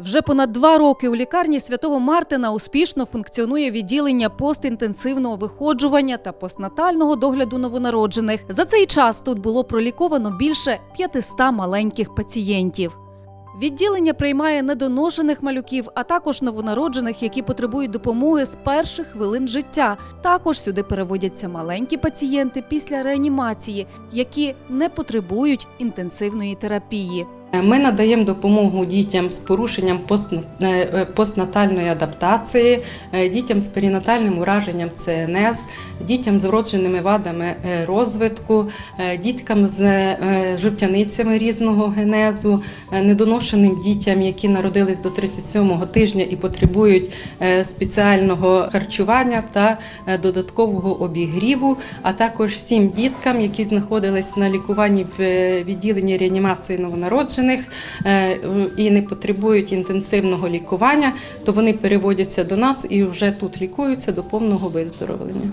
Вже понад два роки у лікарні святого Мартина успішно функціонує відділення постінтенсивного виходжування та постнатального догляду новонароджених. За цей час тут було проліковано більше 500 маленьких пацієнтів. Відділення приймає недоношених малюків, а також новонароджених, які потребують допомоги з перших хвилин життя. Також сюди переводяться маленькі пацієнти після реанімації, які не потребують інтенсивної терапії. Ми надаємо допомогу дітям з порушенням постна- е, постнатальної адаптації, е, дітям з перинатальним ураженням ЦНС, дітям з вродженими вадами е, розвитку, е, діткам з е, жовтяницями різного генезу, е, недоношеним дітям, які народились до 37-го тижня і потребують е, спеціального харчування та е, додаткового обігріву, а також всім діткам, які знаходились на лікуванні в е, відділенні реанімації новонароджених е, і не потребують інтенсивного лікування, то вони переводяться до нас і вже тут лікуються до повного виздоровлення.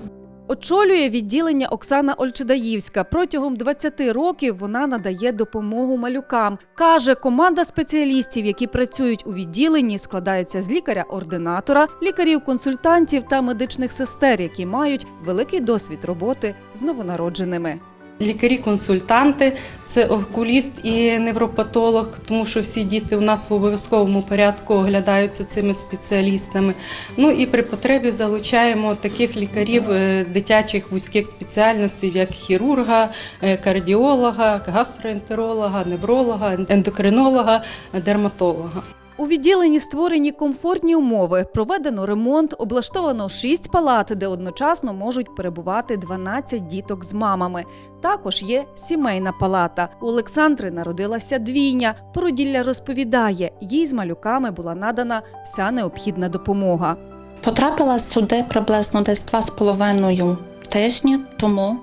Очолює відділення Оксана Ольчедаївська. Протягом 20 років вона надає допомогу малюкам. Каже, команда спеціалістів, які працюють у відділенні, складається з лікаря-ординатора, лікарів-консультантів та медичних сестер, які мають великий досвід роботи з новонародженими. Лікарі-консультанти це окуліст і невропатолог, тому що всі діти у нас в обов'язковому порядку оглядаються цими спеціалістами. Ну і при потребі залучаємо таких лікарів е, дитячих вузьких спеціальностей, як хірурга, е, кардіолога, гастроентеролога, невролога, ендокринолога, дерматолога. У відділенні створені комфортні умови. Проведено ремонт, облаштовано 6 палат, де одночасно можуть перебувати 12 діток з мамами. Також є сімейна палата. У Олександри народилася двійня. Породілля розповідає, їй з малюками була надана вся необхідна допомога. Потрапила сюди приблизно десь два з половиною тижні тому.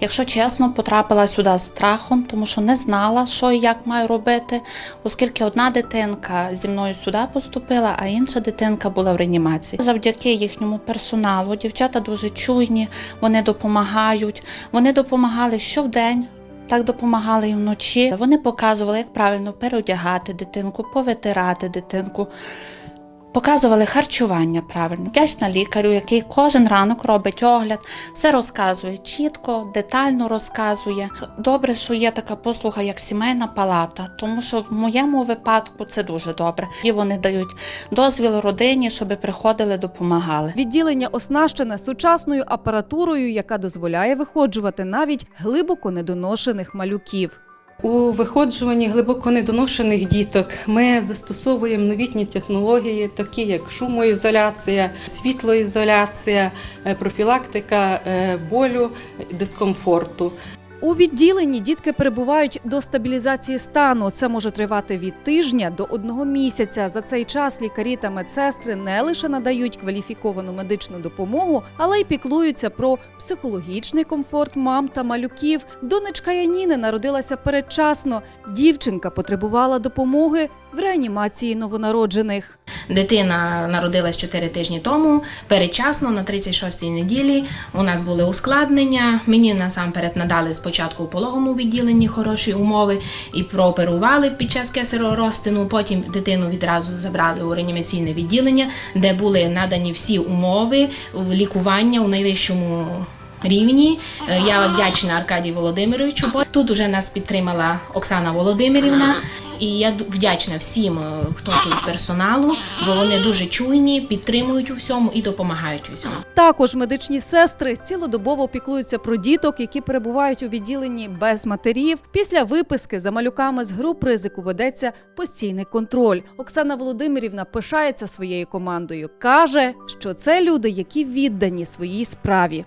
Якщо чесно, потрапила сюди з страхом, тому що не знала, що і як маю робити, оскільки одна дитинка зі мною сюди поступила, а інша дитинка була в реанімації. Завдяки їхньому персоналу дівчата дуже чуйні, вони допомагають. Вони допомагали щовдень. Так допомагали і вночі. Вони показували, як правильно переодягати дитинку, повитирати дитинку. Показували харчування правильно. Вдячна лікарю, який кожен ранок робить огляд, все розказує чітко, детально розказує. Добре, що є така послуга, як сімейна палата, тому що в моєму випадку це дуже добре. І вони дають дозвіл родині, щоб приходили, допомагали. Відділення оснащене сучасною апаратурою, яка дозволяє виходжувати навіть глибоко недоношених малюків. У виходжуванні глибоко недоношених діток ми застосовуємо новітні технології, такі як шумоізоляція, світлоізоляція, е, профілактика е, болю, дискомфорту. У відділенні дітки перебувають до стабілізації стану. Це може тривати від тижня до одного місяця. За цей час лікарі та медсестри не лише надають кваліфіковану медичну допомогу, але й піклуються про психологічний комфорт мам та малюків. Донечка Яніни народилася передчасно. Дівчинка потребувала допомоги в реанімації новонароджених. Дитина народилась 4 тижні тому, передчасно на 36-й неділі. У нас були ускладнення. Мені насамперед надали спочатку в пологому відділенні хороші умови і прооперували під час кесаророзтину. Потім дитину відразу забрали у реанімаційне відділення, де були надані всі умови лікування у найвищому. Рівні Е, я вдячна Аркадію Володимировичу. Тут уже нас підтримала Оксана Володимирівна, і я вдячна всім, е, хто тут персоналу, бо вони дуже чуйні, підтримують у всьому і допомагають у всьому. Також медичні сестри цілодобово піклуються про діток, які перебувають у відділенні без матерів. Після виписки за малюками з груп ризику ведеться постійний контроль. Оксана Володимирівна пишається своєю командою. каже, що це люди, які віддані своїй справі.